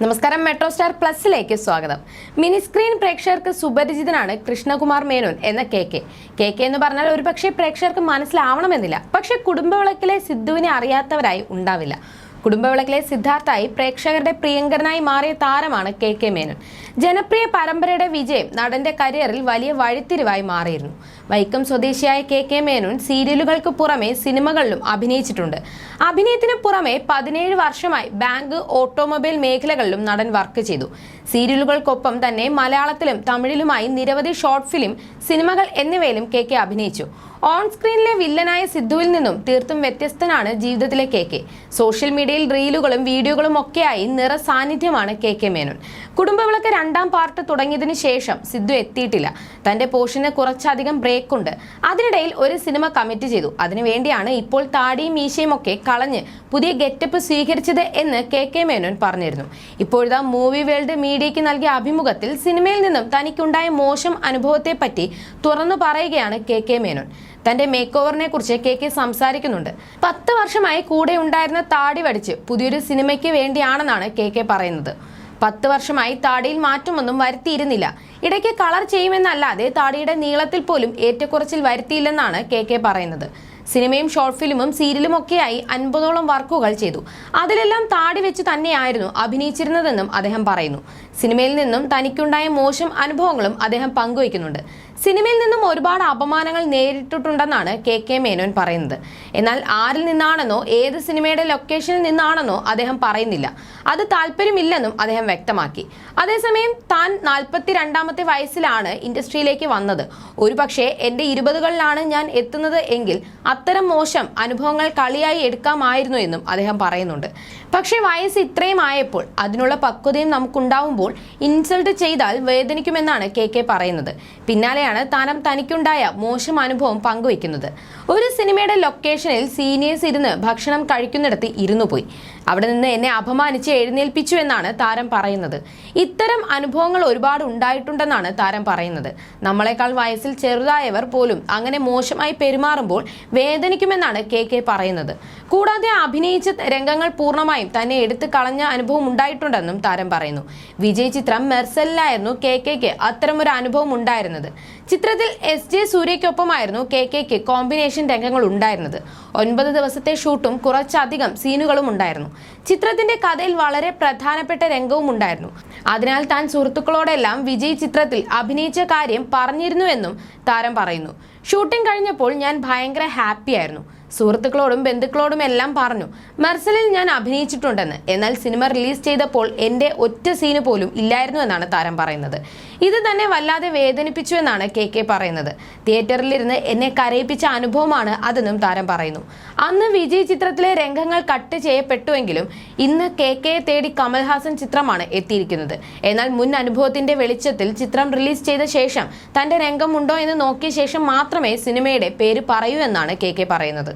നമസ്കാരം metro star പ്ലസിലേക്ക് സ്വാഗതം. Mini screen പ്രേക്ഷകർക്ക് സുപരിചിതനാണ് കൃഷ്ണകുമാർ മേനോൻ എന്ന കെ കെ. കെ കെ എന്ന് പറഞ്ഞാൽ ഒരുപക്ഷെ പ്രേക്ഷകർക്ക് മനസ്സിലാവണമെന്നില്ല. പക്ഷെ കുടുംബവിളക്കിലെ സിദ്ധുവിനെ അറിയാത്തവരായി ഉണ്ടാവില്ല. കുടുംബവിളക്കിലെ സിദ്ധാർത്ഥായി പ്രേക്ഷകരുടെ പ്രിയങ്കരനായി മാറിയ താരമാണ് കെ കെ മേനോൻ. ജനപ്രിയ പരമ്പരയുടെ വിജയം നടന്റെ കരിയറിൽ വലിയ വഴിത്തിരിവായി മാറിയിരുന്നു. വൈക്കം സ്വദേശിയായ കെ കെ മേനോൻ സീരിയലുകൾക്ക് പുറമെ സിനിമകളിലും അഭിനയിച്ചിട്ടുണ്ട്. അഭിനയത്തിന് പുറമെ പതിനേഴ് വർഷമായി ബാങ്ക് ഓട്ടോമൊബൈൽ മേഖലകളിലും നടൻ വർക്ക് ചെയ്തു. സീരിയലുകൾക്കൊപ്പം തന്നെ മലയാളത്തിലും തമിഴിലുമായി നിരവധി ഷോർട്ട് ഫിലിം സിനിമകൾ എന്നിവയിലും കെ കെ അഭിനയിച്ചു. ഓൺ സ്ക്രീനിലെ വില്ലനായ സിദ്ധുവിൽ നിന്നും തീർത്തും വ്യത്യസ്തനാണ് ജീവിതത്തിലെ കെ കെ. സോഷ്യൽ മീഡിയയിൽ റീലുകളും വീഡിയോകളും ഒക്കെയായി നിറ സാന്നിധ്യമാണ് കെ കെ മേനോൻ. കുടുംബവിളക്ക് രണ്ടാം പാർട്ട് തുടങ്ങിയതിനു ശേഷം സിദ്ധു എത്തിയിട്ടില്ല. തന്റെ പോഷന് കുറച്ചധികം ബ്രേക്ക് ഉണ്ട് അതിനിടയിൽ ഒരു സിനിമ കമ്മിറ്റ് ചെയ്തു. അതിനുവേണ്ടിയാണ് ഇപ്പോൾ താടിയും മീശയും ഒക്കെ കളഞ്ഞ് പുതിയ ഗെറ്റപ്പ് സ്വീകരിച്ചത് എന്ന് കെ കെ മേനോൻ പറഞ്ഞിരുന്നു. ഇപ്പോഴത്തെ മൂവി വേൾഡ് മീഡിയയ്ക്ക് നൽകിയ അഭിമുഖത്തിൽ സിനിമയിൽ നിന്നും തനിക്കുണ്ടായ മോശം അനുഭവത്തെപ്പറ്റി തുറന്നു പറയുകയാണ് കെ കെ മേനോൻ. തന്റെ മേക്ക് ഓവറിനെ കുറിച്ച് കെ കെ സംസാരിക്കുന്നുണ്ട്. പത്ത് വർഷമായി കൂടെ ഉണ്ടായിരുന്ന താടി വടിച്ച് പുതിയൊരു സിനിമയ്ക്ക് വേണ്ടിയാണെന്നാണ് കെ കെ പറയുന്നത്. പത്ത് വർഷമായി താടിയിൽ മാറ്റമൊന്നും വരുത്തിയിരുന്നില്ല. ഇടയ്ക്ക് കളർ ചെയ്യുമെന്നല്ലാതെ താടിയുടെ നീളത്തിൽ പോലും ഏറ്റക്കുറച്ചിൽ വരുത്തിയില്ലെന്നാണ് കെ കെ പറയുന്നത്. സിനിമയും ഷോർട്ട് ഫിലിമും സീരിയലും ഒക്കെയായി അൻപതോളം വർക്കുകൾ ചെയ്തു. അതിലെല്ലാം താടി വെച്ച് തന്നെയായിരുന്നു അഭിനയിച്ചിരുന്നതെന്നും അദ്ദേഹം പറയുന്നു. സിനിമയിൽ നിന്നും തനിക്കുണ്ടായ മോശം അനുഭവങ്ങളും അദ്ദേഹം പങ്കുവയ്ക്കുന്നുണ്ട്. സിനിമയിൽ നിന്നും ഒരുപാട് അപമാനങ്ങൾ നേരിട്ടിട്ടുണ്ടെന്നാണ് കെ കെ മേനോൻ പറയുന്നത്. എന്നാൽ ആരിൽ നിന്നാണെന്നോ ഏത് സിനിമയുടെ ലൊക്കേഷനിൽ നിന്നാണെന്നോ അദ്ദേഹം പറയുന്നില്ല. അത് താല്പര്യമില്ലെന്നും അദ്ദേഹം വ്യക്തമാക്കി. അതേസമയം താൻ നാൽപ്പത്തി രണ്ടാമത്തെ വയസ്സിലാണ് ഇൻഡസ്ട്രിയിലേക്ക് വന്നത്. ഒരുപക്ഷെ എന്റെ ഇരുപതുകളിലാണ് ഞാൻ എത്തുന്നത് എങ്കിൽ അത്തരം മോശം അനുഭവങ്ങൾ കളിയായി എടുക്കാമായിരുന്നു എന്നും അദ്ദേഹം പറയുന്നുണ്ട്. പക്ഷേ വയസ്സ് ഇത്രയും ആയപ്പോൾ അതിനുള്ള പക്വതയും നമുക്കുണ്ടാവുമ്പോൾ ഇൻസൾട്ട് ചെയ്താൽ വേദനിക്കുമെന്നാണ് കെ കെ പറയുന്നത്. പിന്നാലെയാണ് താനം തനിക്കുണ്ടായ മോശം അനുഭവം പങ്കുവെക്കുന്നത് ഒരു സിനിമയുടെ ലൊക്കേഷനിൽ സീനിയേഴ്സ് ഇരുന്ന് ഭക്ഷണം കഴിക്കുന്നിടത്ത് ഇരുന്നു പോയി അവിടെ നിന്ന് എന്നെ അപമാനിച്ച് എഴുന്നേൽപ്പിച്ചു എന്നാണ് താരം പറയുന്നത്. ഇത്തരം അനുഭവങ്ങൾ ഒരുപാട് ഉണ്ടായിട്ടുണ്ടെന്നാണ് താരം പറയുന്നത്. നമ്മളെക്കാൾ വയസ്സിൽ ചെറുതായവർ പോലും അങ്ങനെ മോശമായി പെരുമാറുമ്പോൾ വേദനിക്കുമെന്നാണ് കെ കെ പറയുന്നത്. കൂടാതെ അഭിനയിച്ച രംഗങ്ങൾ പൂർണമായും തന്നെ എടുത്തു കളഞ്ഞ അനുഭവം ഉണ്ടായിട്ടുണ്ടെന്നും താരം പറയുന്നു. വിജയ് ചിത്രം മെർസലിലായിരുന്നു കെ കെക്ക് അത്തരമൊരു അനുഭവം ഉണ്ടായിരുന്നത്. ചിത്രത്തിൽ എസ് ജെ സൂര്യയ്ക്കൊപ്പമായിരുന്നു കെ കെക്ക് കോമ്പിനേഷൻ രംഗങ്ങൾ ഉണ്ടായിരുന്നത്. ഒൻപത് ദിവസത്തെ ഷൂട്ടും കുറച്ചധികം സീനുകളും ഉണ്ടായിരുന്നു. ചിത്രത്തിന്റെ കഥയിൽ വളരെ പ്രധാനപ്പെട്ട രംഗവും ഉണ്ടായിരുന്നു. അതിനാൽ താൻ സുഹൃത്തുക്കളോടെല്ലാം വിജയ് ചിത്രത്തിൽ അഭിനയിച്ച കാര്യം പറഞ്ഞിരുന്നുവെന്നും താരം പറയുന്നു. ഷൂട്ടിംഗ് കഴിഞ്ഞപ്പോൾ ഞാൻ ഭയങ്കര ഹാപ്പി ആയിരുന്നു. സുഹൃത്തുക്കളോടും ബന്ധുക്കളോടും എല്ലാം പറഞ്ഞു മെർസലിൽ ഞാൻ അഭിനയിച്ചിട്ടുണ്ടെന്ന്. എന്നാൽ സിനിമ റിലീസ് ചെയ്തപ്പോൾ എന്റെ ഒറ്റ സീന് പോലും ഇല്ലായിരുന്നു എന്നാണ് താരം പറയുന്നത്. ഇത് തന്നെ വല്ലാതെ വേദനിപ്പിച്ചു എന്നാണ് കെ കെ പറയുന്നത്. തിയേറ്ററിലിരുന്ന് എന്നെ കരയിപ്പിച്ച അനുഭവമാണ് അതെന്നും താരം പറയുന്നു. അന്ന് വിജയ് ചിത്രത്തിലെ രംഗങ്ങൾ കട്ട് ചെയ്യപ്പെട്ടുവെങ്കിലും ഇന്ന് കെ കെയെ തേടി കമൽഹാസൻ ചിത്രമാണ് എത്തിയിരിക്കുന്നത്. എന്നാൽ മുൻ അനുഭവത്തിന്റെ വെളിച്ചത്തിൽ ചിത്രം റിലീസ് ചെയ്ത ശേഷം തന്റെ രംഗമുണ്ടോ എന്ന് നോക്കിയ ശേഷം മാത്രമേ സിനിമയുടെ പേര് പറയൂ എന്നാണ് കെ കെ പറയുന്നത്